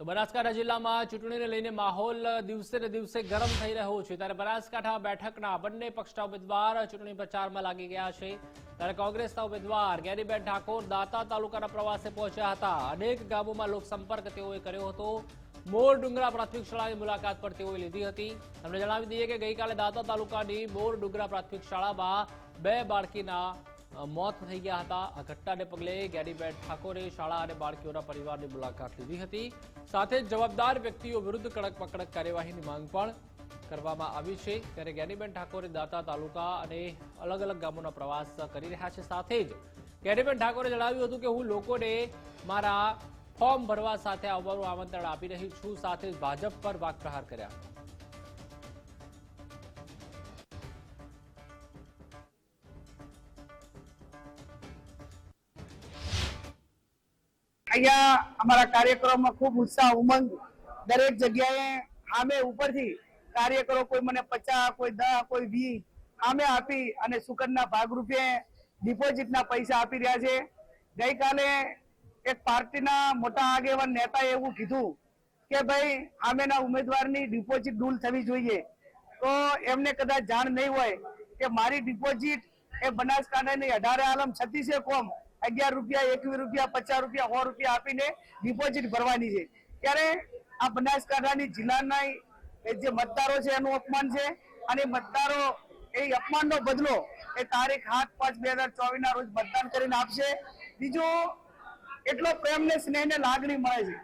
તો બનાસકાંઠા જિલ્લામાં ચૂંટણીને લઈને માહોલ દિવસે ને દિવસે ગરમ થઈ રહ્યો છે. ત્યારે બનાસકાંઠા બેઠકના બંને પક્ષના ઉમેદવાર ચૂંટણી પ્રચારમાં લાગી ગયા છે. ત્યારે કોંગ્રેસના ઉમેદવાર ગેરીબેન ઠાકોર દાતા તાલુકાના પ્રવાસે પહોંચ્યા હતા. અનેક ગામોમાં લોકસંપર્ક તેઓએ કર્યો હતો. મોર ડુંગરા પ્રાથમિક શાળાની મુલાકાત પણ તેઓએ લીધી હતી. તમને જણાવી દઈએ કે ગઈકાલે દાતા તાલુકાની મોર ડુંગરા પ્રાથમિક શાળામાં બે બાળકીના મોત થઈ ગયા હતા. આ ઘટનાને પગલે ગેરીબેન ઠાકોરે શાળા અને બાળકીઓના પરિવારની મુલાકાત લીધી હતી. સાથે જ જવાબદાર વ્યક્તિઓ વિરુદ્ધ કડક પકડક કાર્યવાહીની માંગ પણ કરવામાં આવી છે. ત્યારે ગેરીબેન ઠાકોરે દાતા તાલુકા અને અલગ અલગ ગામોના પ્રવાસ કરી રહ્યા છે. સાથે જ ગેરીબેન ઠાકોરે જણાવ્યું હતું કે હું લોકોને મારા ફોર્મ ભરવા સાથે આવવાનું આમંત્રણ આપી રહી છું. સાથે જ ભાજપ પર વાકપ્રહાર કર્યા. અહીંયા અમારા કાર્યક્રમમાં ખૂબ ઉત્સાહ, ઉમંગ. દરેક જગ્યાએ આમે ઉપરથી કાર્યકરો કોઈ મને પચાસ, કોઈ દસ, કોઈ વી આમે આપી અને સુકનના ભાગરૂપે ડિપોઝિટના પૈસા આપી રહ્યા છે. ગઈકાલે એક પાર્ટીના મોટા આગેવાન નેતાએ એવું કીધું કે ભાઈ, આમેના ઉમેદવારની ડિપોઝિટ ડૂલ થવી જોઈએ. તો એમને કદાચ જાણ નહીં હોય કે મારી ડિપોઝિટ એ બનાસકાંઠાની અઢારે આલમ છત્રીસે કોમ અગિયાર રૂપિયા, એકવીસ રૂપિયા, પચાસ રૂપિયા, સો રૂપિયા આપીને ડિપોઝિટ ભરવાની છે. ત્યારે આ બનાસકાંઠાની જિલ્લાના જે મતદારો છે, એનું અપમાન છે. અને મતદારો, એ અપમાનનો બદલો એ તારીખ સાત પાંચ બે હજાર ચોવીસ ના રોજ મતદાન કરીને આપશે. બીજું, એટલો પ્રેમ ને સ્નેહ ને લાગણી મળે છે.